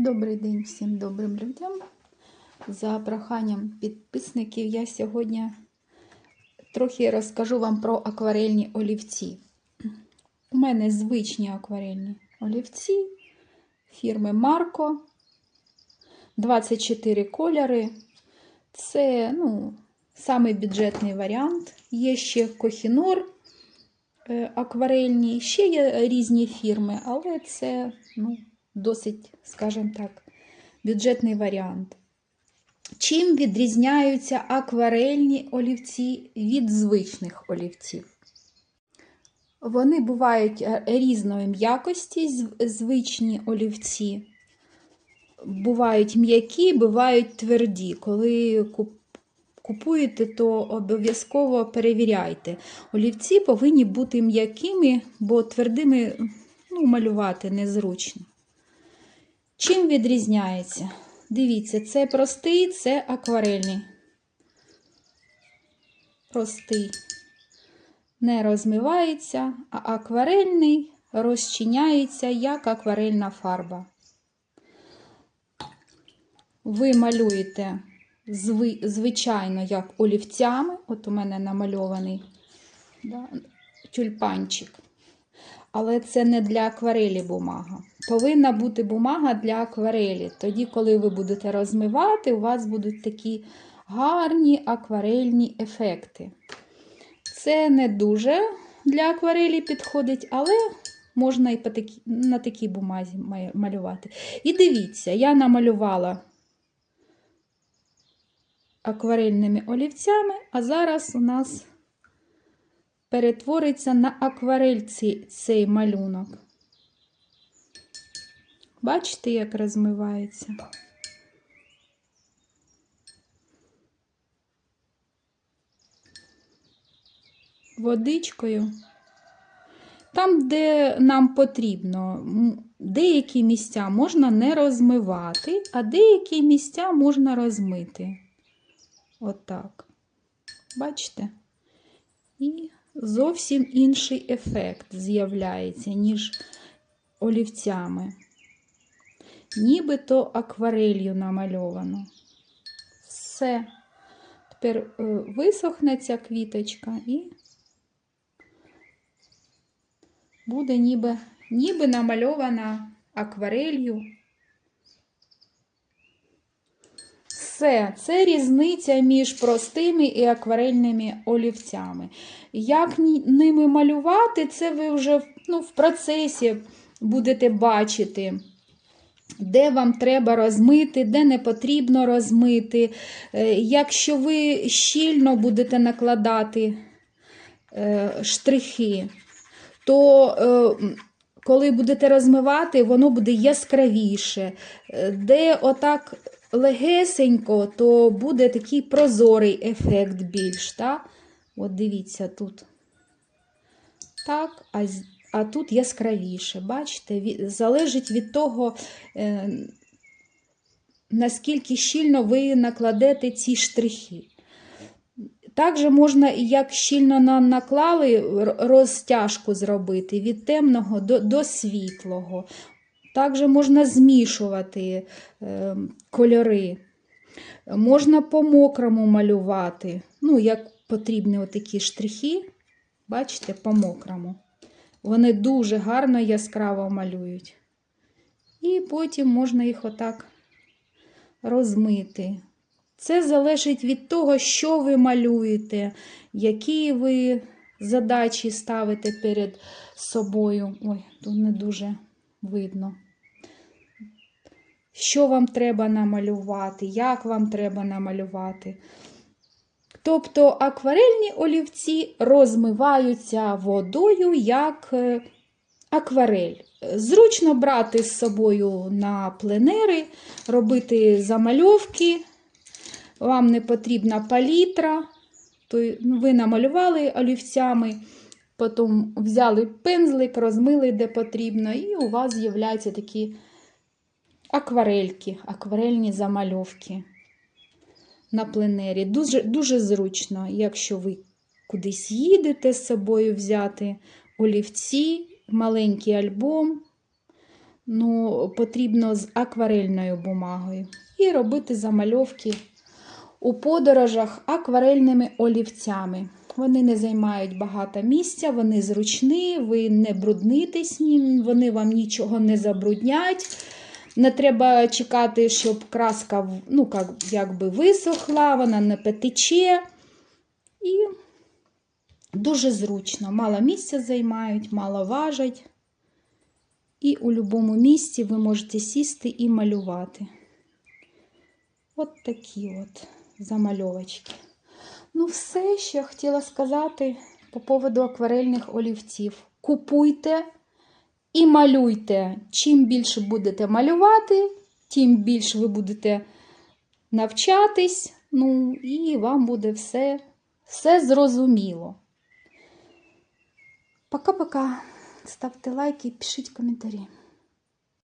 Добрий день всім добрим людям. За проханням підписників я сьогодні трохи розкажу вам про акварельні олівці. У мене звичні акварельні олівці фірми Марко. 24 кольори. Це ну, самий бюджетний варіант. Є ще Кохінор е, акварельні, ще є різні фірми, але це ну, досить, скажімо так, бюджетний варіант. Чим відрізняються акварельні олівці від звичних олівців? Вони бувають е, різної м'якості, звичні олівці. Бувають м'які, бувають тверді. Коли купуєте, то обов'язково перевіряйте. Олівці повинні бути м'якими, бо твердими ну, малювати незручно. Чим відрізняється? Дивіться, це простий, це акварельний. Простий. Не розмивається, а акварельний розчиняється як акварельна фарба. Ви малюєте зви, звичайно, як олівцями. От у мене намальований да, тюльпанчик. Але це не для акварелі бумага. Повинна бути бумага для акварелі. Тоді, коли ви будете розмивати, у вас будуть такі гарні акварельні ефекти. Це не дуже для акварелі підходить, але можна і по такі, на такій бумазі малювати. І дивіться, я намалювала акварельними олівцями, а зараз у нас перетвориться на акварель цей, малюнок. Бачите, як розмивається? Водичкою. Там, де нам потрібно, деякі місця можна не розмивати, а деякі місця можна розмити. Отак. Бачите? І зовсім інший ефект з'являється, ніж олівцями. Нібито акварелью намальовано. Все. Тепер е, висохне ця квіточка і буде ніби, ніби намальована акварелью. Все, це різниця між простими і акварельними олівцями. Як ними малювати, це ви вже ну, в процесі будете бачити. Де вам треба розмити, де не потрібно розмити. Е, Якщо ви щільно будете накладати е, штрихи, то е, коли будете розмивати, воно буде яскравіше. Де отак легесенько, то буде такий прозорий ефект більш. Так? От дивіться тут. Так, а, а тут яскравіше. Бачите, залежить від того, е, наскільки щільно ви накладете ці штрихи. Також можна, як щільно на- наклали, розтяжку зробити від темного до, до світлого. Також можна змішувати е, кольори. Можна по мокрому малювати. Ну, як потрібні отакі штрихи, бачите, по мокрому. Вони дуже гарно яскраво малюють. І потім можна їх отак розмити. Це залежить від того, що ви малюєте, які ви задачі ставите перед собою. Ой, тут не дуже видно. Що вам треба намалювати, як вам треба намалювати. Тобто акварельні олівці розмиваються водою як е, акварель. Зручно брати з собою на пленери, робити замальовки. Вам не потрібна палітра, ну, ви намалювали олівцями, потім взяли пензлик, розмили де потрібно, і у вас з'являються такі акварельки, акварельні замальовки на пленері. Дуже, дуже зручно, якщо ви кудись їдете з собою взяти олівці, маленький альбом. ну, потрібно з акварельною бумагою. І робити замальовки у подорожах акварельними олівцями. Вони не займають багато місця, вони зручні, ви не бруднитесь, вони вам нічого не забруднять. Не треба чекати, щоб краска ну, як, якби висохла, вона не потече. І дуже зручно. Мало місця займають, мало важать. І у будь-якому місці ви можете сісти і малювати. От такі от замальовочки. Ну, все, що я хотіла сказати по поводу акварельних олівців. Купуйте і малюйте. Чим більше будете малювати, тим більше ви будете навчатись. Ну, і вам буде все, все зрозуміло. Пока-пока. Ставте лайки пишіть коментарі.